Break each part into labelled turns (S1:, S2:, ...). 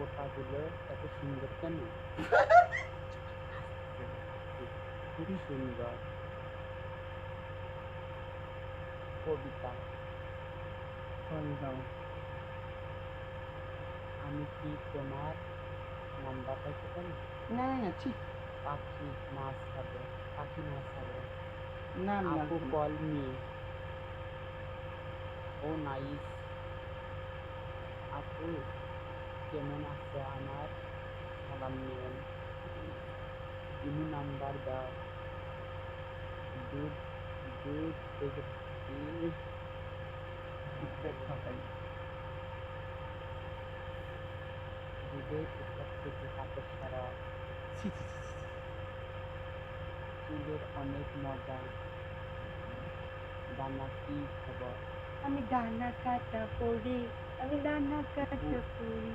S1: ফোটাগুলো এত সুন্দর কেন? খুবই সুন্দর। কবিতা। আমি কি তোমার নাম্বার পাইতে পারি?
S2: না না না ঠিক।
S1: পাখি মাছ খাবে পাখি মাছ খাবে।
S2: না না
S1: আপু কল মি ও নাইস। আপু কেমন আছে আমার সালাম নেন ইমু নাম্বার দাও দুধ দুধ থেকে দুধের উপর থেকে হাতের সারা। চুলের অনেক মজা দানা কি খবর
S2: আমি ডানা কাটা পড়ি আমি ডানা কাটা পড়ি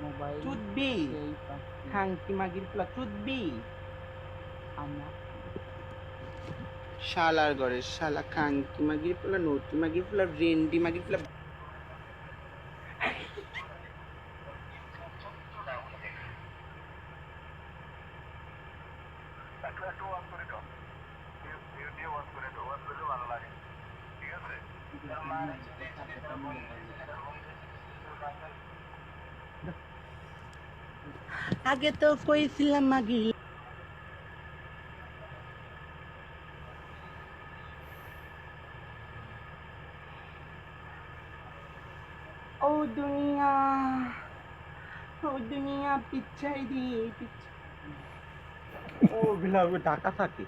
S1: মোবাইল
S2: চুদবি
S1: সেই পাখি
S2: খাঙ্কি মাগির পোলা? চুদবি
S1: আমার।
S2: শালার ঘরে শালা খাঙ্কি মাগির পোলা নটি মাগির পোলা রেন্ডি মাগির পোলা আগে তো কইছিলাম মাগি। ও দুনিয়া ও দুনিয়া পিছাই দি পিছ- ও গুলা ঢাকা থাকে